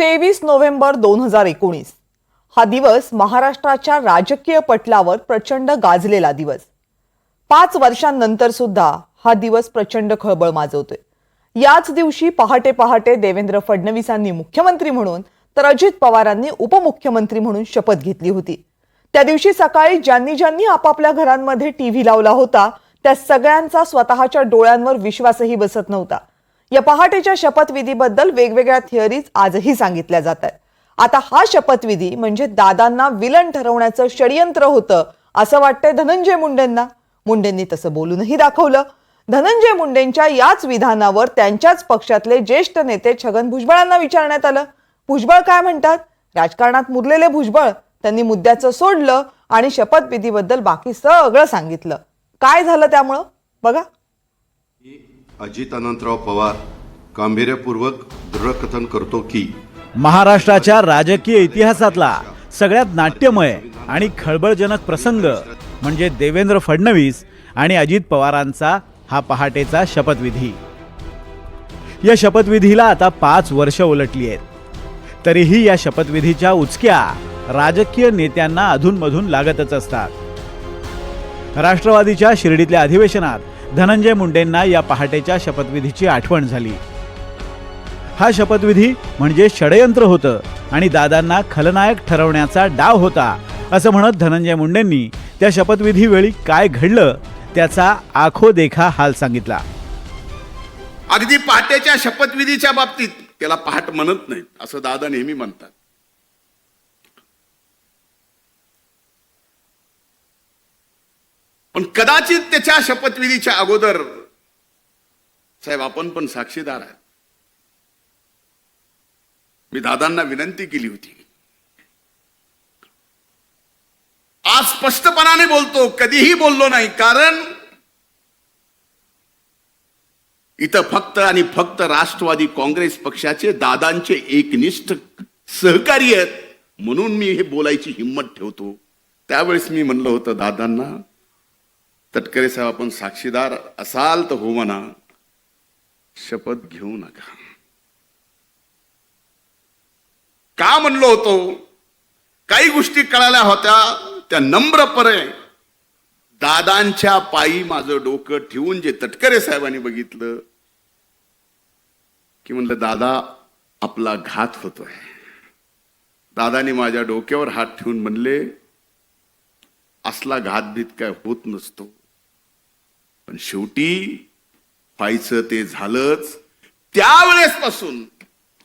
तेवीस नोव्हेंबर दोन हजार एकोणीस. हा दिवस महाराष्ट्राच्या राजकीय पटलावर प्रचंड गाजलेला दिवस. पाच वर्षांनंतर सुद्धा हा दिवस प्रचंड खळबळ माजवतोय. याच दिवशी पहाटे पहाटे देवेंद्र फडणवीसांनी मुख्यमंत्री म्हणून तर अजित पवारांनी उपमुख्यमंत्री म्हणून शपथ घेतली होती. त्या दिवशी सकाळी ज्यांनी ज्यांनी आपापल्या घरांमध्ये टीव्ही लावला होता त्या सगळ्यांचा स्वतःच्या डोळ्यांवर विश्वासही बसत नव्हता. या पहाटेच्या शपथविधीबद्दल वेगवेगळ्या थिअरीज आजही सांगितल्या जात आहेत. आता हा शपथविधी म्हणजे दादांना विलन ठरवण्याचं षडयंत्र होतं असं वाटतंय धनंजय मुंडेंना. मुंडेंनी तसं बोलूनही दाखवलं. धनंजय मुंडेंच्या याच विधानावर त्यांच्याच पक्षातले ज्येष्ठ नेते छगन भुजबळांना विचारण्यात आलं. भुजबळ काय म्हणतात? राजकारणात मुरलेले भुजबळ त्यांनी मुद्द्याचं सोडलं आणि शपथविधीबद्दल बाकी सगळं सांगितलं. काय झालं त्यामुळं? बघा. अजित अनंतराव पवार गांभीर्यपूर्वक दृढकथन करतो की महाराष्ट्राच्या राजकीय इतिहासातला सगळ्यात नाट्यमय आणि खळबळजनक प्रसंग म्हणजे देवेंद्र फडणवीस आणि अजित पवारांचा हा पहाटेचा शपथविधी. या शपथविधीला आता पाच वर्ष उलटली आहेत. तरीही या शपथविधीच्या उचक्या राजकीय नेत्यांना अधूनमधून लागतच असतात. राष्ट्रवादीच्या शिर्डीतल्या अधिवेशनात धनंजय मुंडेंना या पहाटेच्या शपथविधीची आठवण झाली. हा शपथविधी म्हणजे षडयंत्र होतं आणि दादांना खलनायक ठरवण्याचा डाव होता असं म्हणत धनंजय मुंडेंनी त्या शपथविधीवेळी काय घडलं त्याचा आखो देखा हाल सांगितला. अगदी पहाटेच्या शपथविधीच्या बाबतीत त्याला पहाट म्हणत नाहीत असं दादा नेहमी म्हणतात. पण कदाचित त्याच्या शपथविधीच्या अगोदर साहेब आपण पण साक्षीदार आहात. मी दादांना विनंती केली होती. आज स्पष्टपणाने बोलतो कधीही बोललो नाही कारण इथं फक्त आणि फक्त राष्ट्रवादी काँग्रेस पक्षाचे दादांचे एकनिष्ठ सहकारी आहेत म्हणून मी हे बोलायची हिंमत ठेवतो. त्यावेळेस मी म्हणलं होतं दादांना तटकरे साहेब आपण साक्षीदार असाल तर हो म्हणा. शपथ घेऊ नका. का म्हणलो होतो? काही गोष्टी कळाल्या होत्या त्या नम्रपणे दादांच्या पायी माझं डोकं ठेवून जे तटकरे साहेबांनी बघितलं की म्हणलं दादा आपला घात होतोय. दादाने माझ्या डोक्यावर हात ठेवून म्हणले असला घातभीत काय होत नसतो. पण शेवटी व्हायचं ते झालंच. त्यावेळेसपासून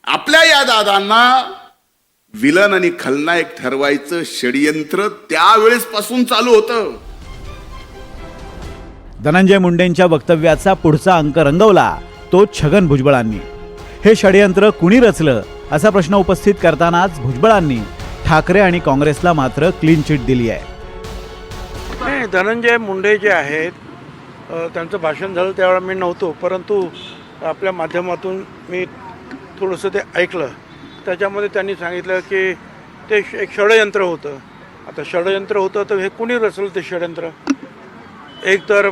आपल्या या दादांना विलन आणि खलनायक ठरवायचं षडयंत्र त्यावेळेसपासून चालू होतं. धनंजय मुंडेंच्या वक्तव्याचा पुढचा अंक रंगवला तो छगन भुजबळांनी. हे षडयंत्र कुणी रचलं असा प्रश्न उपस्थित करतानाच भुजबळांनी ठाकरे आणि काँग्रेसला मात्र क्लीन चिट दिली आहे. नाही धनंजय मुंडे जे आहेत त्यांचं भाषण झालं त्यावेळेला मी नव्हतो परंतु आपल्या माध्यमातून मी थोडंसं ते ऐकलं. त्याच्यामध्ये त्यांनी सांगितलं की ते एक षडयंत्र होतं. आता षडयंत्र होतं तर हे कुणी रचलं ते षडयंत्र? एक तर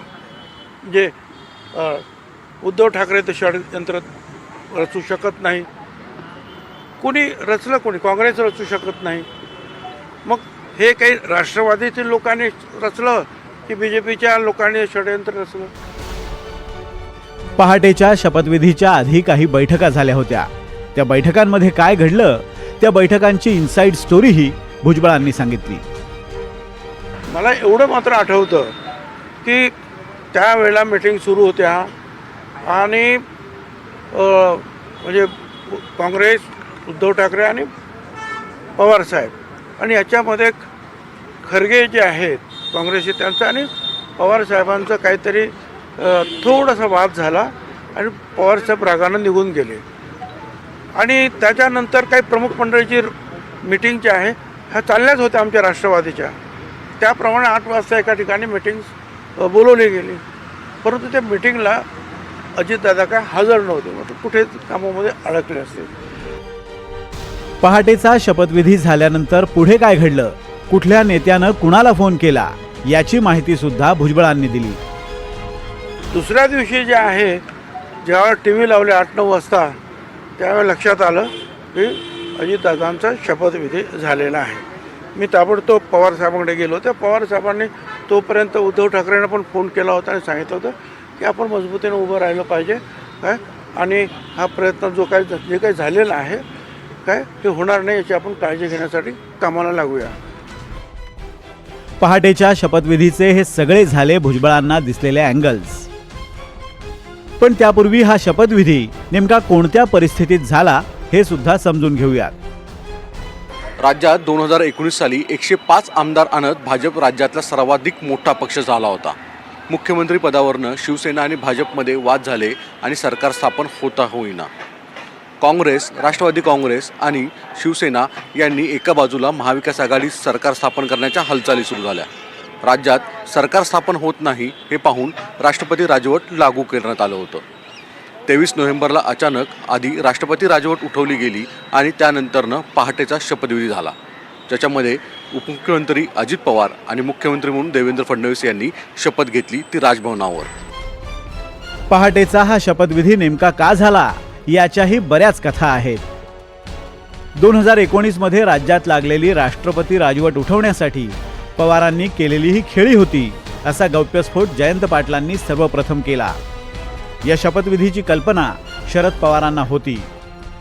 जे उद्धव ठाकरे ते षडयंत्र रचू शकत नाही. कुणी रचलं कोणी? काँग्रेस रचू शकत नाही. मग हे काही राष्ट्रवादीतील लोकांनी रचलं की बी जे पीच्या लोकांनी षडयंत्र रचलं. पहाटेच्या शपथविधीच्या आधी काही बैठका झाल्या होत्या. त्या बैठकांमध्ये काय घडलं त्या बैठकांची इनसाइड स्टोरीही भुजबळांनी सांगितली. मला एवढं मात्र आठवतं की त्यावेळेला मिटिंग सुरू होत्या आणि म्हणजे काँग्रेस उद्धव ठाकरे आणि पवारसाहेब आणि याच्यामध्ये खरगे जे आहेत काँग्रेसचे त्यांचं आणि पवारसाहेबांचं काहीतरी थोडासा वाद झाला आणि पवारसाहेब रागानं निघून गेले. आणि त्याच्यानंतर काही प्रमुख मंडळीची मिटिंग जी आहे ह्या चालल्याच होत्या आमच्या राष्ट्रवादीच्या. त्याप्रमाणे आठ वाजता एका ठिकाणी मिटिंग बोलवली गेली. परंतु त्या मिटिंगला अजितदादा काय हजर नव्हते म्हणजे मग कुठे कामामध्ये अडकले असते पहाटेचा शपथविधी झाल्यानंतर पुढे काय घडलं? कुठल्या नेत्यानं कुणाला फोन केला? याची माहिती सुद्धा भुजबळांनी दिली. दुसऱ्या दिवशी जे आहे जेव्हा टी व्ही लावले आठ नऊ वाजता त्यावेळेला लक्षात आलं की अजितदादांचा शपथविधी झालेला आहे. मी ताबडतोब पवार साहेबांकडे गेलो. त्या पवार साहेबांनी तोपर्यंत उद्धव ठाकरेंना पण फोन केला होता आणि सांगितलं होतं की आपण मजबूतीने उभं राहिलं पाहिजे काय? आणि हा प्रयत्न जो काही जे काही झालेला आहे काय? ते होणार नाही याची आपण काळजी घेण्यासाठी कामाला लागूया. पहाटेच्या शपथविधीचे हे सगळे झाले भुजबळांना दिसलेले अँगल्स. पण त्यापूर्वी हा शपथविधी नेमका कोणत्या परिस्थितीत झाला हे सुद्धा समजून घेऊयात. राज्यात दोन हजार एकोणीस साली एकशे पाच आमदार आणत भाजप राज्यातला सर्वाधिक मोठा पक्ष झाला होता. मुख्यमंत्री पदावरनं शिवसेना आणि भाजपमध्ये वाद झाले आणि सरकार स्थापन होता होईना. काँग्रेस राष्ट्रवादी काँग्रेस आणि शिवसेना यांनी एका बाजूला महाविकास आघाडी सरकार स्थापन करण्याच्या हालचाली सुरू झाल्या. राज्यात सरकार स्थापन होत नाही हे पाहून राष्ट्रपती राजवट लागू करण्यात आलं होतं. तेवीस नोव्हेंबरला अचानक आधी राष्ट्रपती राजवट उठवली गेली आणि त्यानंतरनं पहाटेचा शपथविधी झाला. ज्याच्यामध्ये उपमुख्यमंत्री अजित पवार आणि मुख्यमंत्री म्हणून देवेंद्र फडणवीस यांनी शपथ घेतली ती राजभवनावर. पहाटेचा हा शपथविधी नेमका का झाला? याच्याही बऱ्याच कथा आहेत. दोन हजार एकोणीसमध्ये राज्यात लागलेली राष्ट्रपती राजवट उठवण्यासाठी पवारांनी केलेली ही खेळी होती असा गौप्यस्फोट जयंत पाटलांनी सर्वप्रथम केला. या शपथविधीची कल्पना शरद पवारांना होती.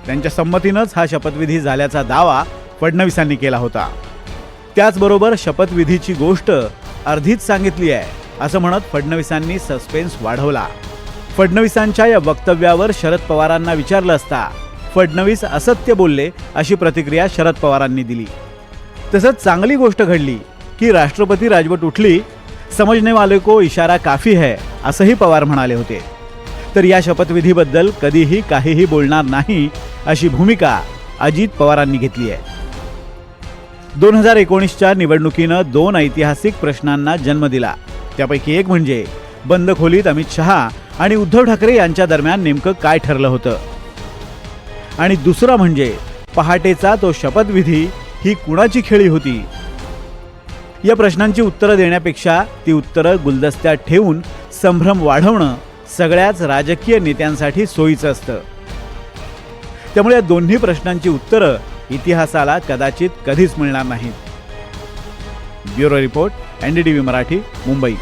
त्यांच्या संमतीनंच हा शपथविधी झाल्याचा दावा फडणवीसांनी केला होता. त्याचबरोबर शपथविधीची गोष्ट अर्धीच सांगितली आहे असं म्हणत फडणवीसांनी सस्पेन्स वाढवला. फडणवीसांच्या या वक्तव्यावर शरद पवारांना विचारलं असता. फडणवीस असत्य बोलले अशी प्रतिक्रिया शरद पवारांनी दिली. तसंच चांगली गोष्ट घडली की राष्ट्रपती राजवट उठली समजने वाले को इशारा काफी है असंही पवार म्हणाले होते. तर या शपथविधीबद्दल कधीही काहीही बोलणार नाही अशी भूमिका अजित पवारांनी घेतली आहे. दोन हजार एकोणीसच्या निवडणुकीनं दोन ऐतिहासिक प्रश्नांना जन्म दिला. त्यापैकी एक म्हणजे बंद खोलीत अमित शहा आणि उद्धव ठाकरे यांच्या दरम्यान नेमकं काय ठरलं होतं? आणि दुसरं म्हणजे पहाटेचा तो शपथविधी ही कुणाची खेळी होती? या प्रश्नांची उत्तरं देण्यापेक्षा ती उत्तरं गुलदस्त्यात ठेवून संभ्रम वाढवणं सगळ्याच राजकीय नेत्यांसाठी सोयीचं असतं. त्यामुळे या दोन्ही प्रश्नांची उत्तरं इतिहासाला कदाचित कधीच मिळणार नाहीत. Bureau report NDTV Marathi Mumbai.